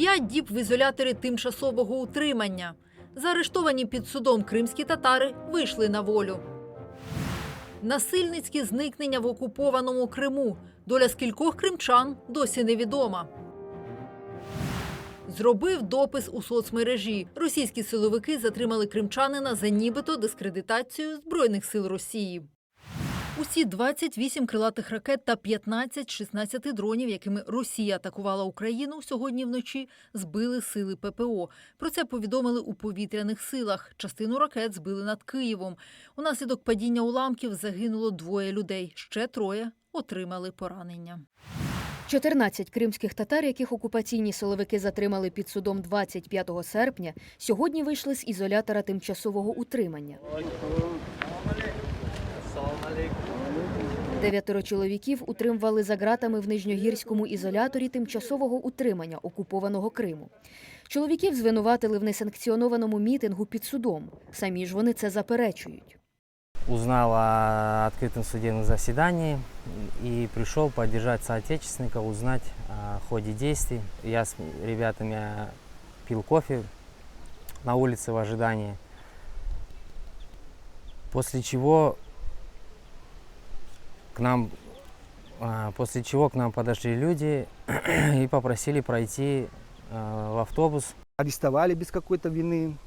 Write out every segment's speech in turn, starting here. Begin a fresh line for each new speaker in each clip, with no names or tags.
П'ять діб в ізоляторі тимчасового утримання. Заарештовані під судом кримські татари вийшли на волю. Насильницькі зникнення в окупованому Криму. Доля скількох кримчан досі невідома. Зробив допис у соцмережі. Російські силовики затримали кримчанина за нібито дискредитацію Збройних сил Росії. Усі 28 крилатих ракет та 15-16 дронів, якими Росія атакувала Україну сьогодні вночі, збили сили ППО. Про це повідомили у повітряних силах. Частину ракет збили над Києвом. Унаслідок падіння уламків загинуло двоє людей. Ще троє отримали поранення.
14 кримських татар, яких окупаційні силовики затримали під судом 25 серпня, сьогодні вийшли з ізолятора тимчасового утримання. Дев'ятеро чоловіків утримували за ґратами в нижньогірському ізоляторі тимчасового утримання окупованого Криму. Чоловіків звинуватили в несанкціонованому мітингу під судом. Самі ж вони це заперечують.
узнал о открытом судебном заседании и пришел поддержать соотечественника, узнать о ходе действий. Я с ребятами пил кофе на улице в ожидании. После чего к нам, а, после чего к нам подошли люди и попросили пройти а, в автобус.
арестовали без какой-то вины,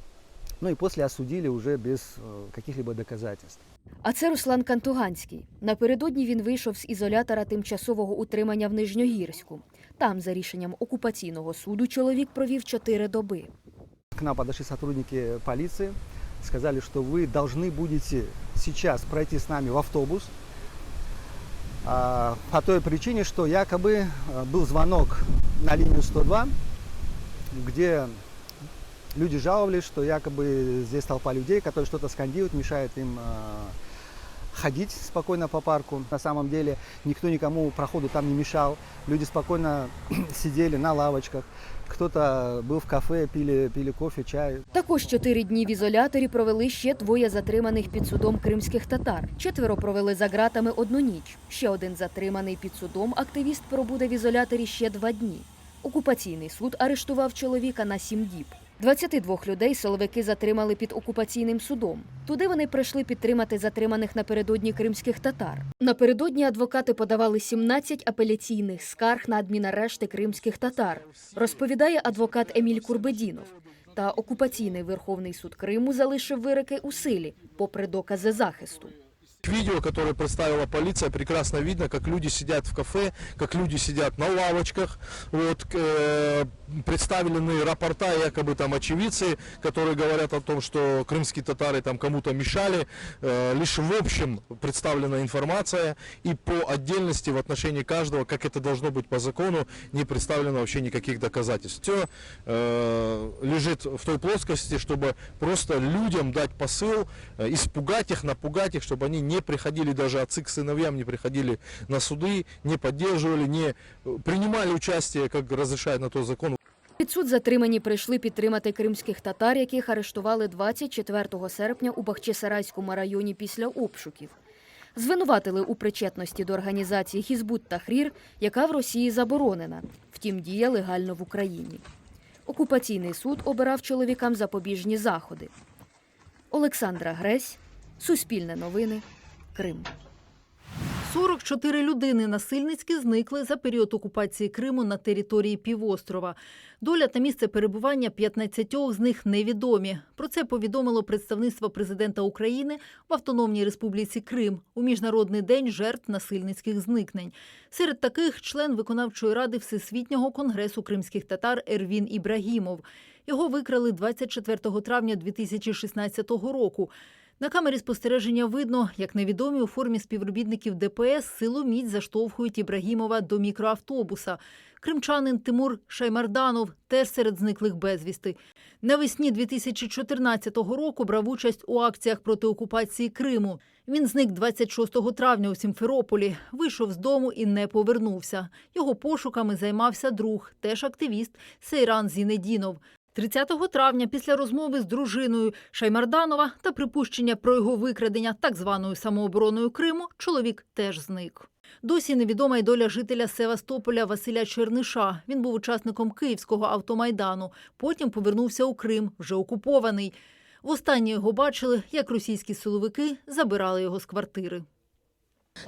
ну и после осудили уже без э, каких-либо доказательств.
А це Руслан Кантуганський. Напередодні він вийшов з ізолятора тимчасового утримання в Нижньогірську. Там, за рішенням окупаційного суду, чоловік провів чотири доби.
К нам подошли сотрудники полиции, сказали, что вы должны будете сейчас пройти с нами в автобус, а, по той причине, что якобы а, был звонок на линию 102, где люди жаловались, что якобы здесь толпа людей, которые что-то скандируют, мешает им а, ходить спокойно по парку. На самом деле никто никому проходу там не мешал. Люди спокойно сидели на лавочках. Кто-то был в кафе, пили, пили кофе, чай.
Також чотири дні в ізоляторі провели ще двоє затриманих під судом кримських татар. Четверо провели за ґратами одну ніч. Ще один затриманий під судом. Активіст пробуде в ізоляторі ще два дні. Окупаційний суд арештував чоловіка на сім діб. 22 людей силовики затримали під окупаційним судом. Туди вони прийшли підтримати затриманих напередодні кримських татар. Напередодні адвокати подавали 17 апеляційних скарг на адмінарешти кримських татар, розповідає адвокат Еміль Курбедінов. Та окупаційний Верховний суд Криму залишив вироки у силі, попри докази захисту.
Видео, которое представила полиция, прекрасно видно, как люди сидят в кафе, как люди сидят на лавочках. Вот, э, представлены рапорта, якобы там очевидцы, которые говорят о том, что крымские татары там кому-то мешали. Э, лишь в общем представлена информация и по отдельности в отношении каждого, как это должно быть по закону, не представлено вообще никаких доказательств. Все лежит в той плоскости, чтобы просто людям дать посыл, э, испугать их, напугать их, чтобы они не приходили, даже отцы к сыновьям не приходили на суды, не поддерживали, не э, принимали участие, как разрешает на то закон,
Під суд затримані прийшли підтримати кримських татар, яких арештували 24 серпня у Бахчисарайському районі після обшуків. Звинуватили у причетності до організації Хізбут Тахрір, яка в Росії заборонена, втім діє легально в Україні. Окупаційний суд обирав чоловікам запобіжні заходи. Олександра Гресь, Суспільне новини, Крим.
44 людини насильницьки зникли за період окупації Криму на території півострова. Доля та місце перебування 15 з них невідомі. Про це повідомило представництво президента України в Автономній Республіці Крим у міжнародний день жертв насильницьких зникнень. Серед таких член виконавчої ради Всесвітнього конгресу кримських татар Ервін Ібрагімов. Його викрали 24 травня 2016 року. На камері спостереження видно, як невідомі у формі співробітників ДПС силоміць заштовхують Ібрагімова до мікроавтобуса. Кримчанин Тимур Шаймарданов теж серед зниклих безвісти. Навесні 2014 року брав участь у акціях проти окупації Криму. Він зник 26 травня у Сімферополі, вийшов з дому і не повернувся. Його пошуками займався друг, теж активіст Сейран Зінедінов. 30 травня, після розмови з дружиною Шаймарданова та припущення про його викрадення так званою самообороною Криму, чоловік теж зник. Досі невідома й доля жителя Севастополя Василя Черниша. Він був учасником Київського автомайдану. Потім повернувся у Крим, вже окупований. Востаннє його бачили, як російські силовики забирали його з квартири.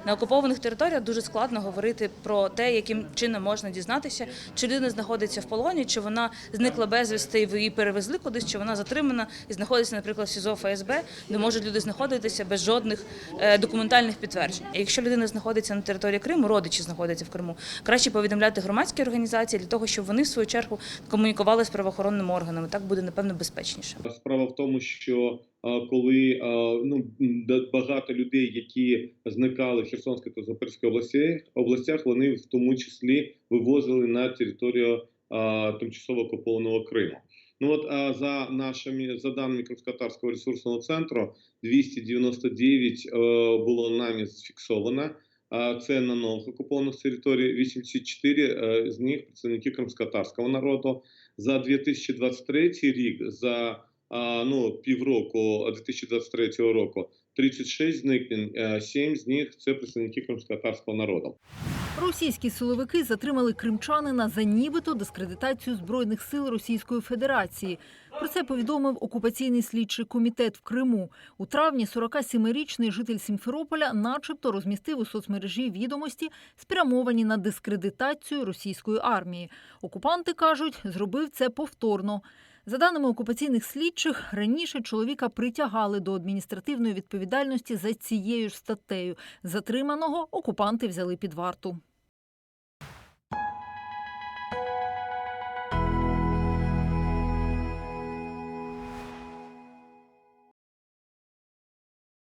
На окупованих територіях дуже складно говорити про те, яким чином можна дізнатися, чи людина знаходиться в полоні, чи вона зникла безвісти і її перевезли кудись, чи вона затримана і знаходиться, наприклад, в СІЗО ФСБ, де можуть люди знаходитися без жодних е, документальних підтверджень. А якщо людина знаходиться на території Криму, родичі знаходяться в Криму, краще повідомляти громадські організації для того, щоб вони в свою чергу комунікували з правоохоронними органами. Так буде напевно безпечніше.
Справа в тому, що коли ну багато людей, які зникали в Херсонській та Запорізькій області, областях, вони в тому числі вивозили на територію тимчасово окупованого Криму. Ну от а, за нашими за даними Кримськотарського ресурсного центру, 299 е, було нами зафіксовано. А це на нових окупованих територіях, 84 е, з них представники кримськотарського народу. За 2023 рік за ну, півроку 2023 року 36 зникнень, 7 з них це представники кримськотарського народу.
Російські силовики затримали кримчанина за нібито дискредитацію збройних сил Російської Федерації. Про це повідомив окупаційний слідчий комітет в Криму. У травні 47-річний житель Сімферополя, начебто, розмістив у соцмережі відомості, спрямовані на дискредитацію російської армії. Окупанти кажуть, зробив це повторно. За даними окупаційних слідчих, раніше чоловіка притягали до адміністративної відповідальності за цією ж статтею. Затриманого окупанти взяли під варту.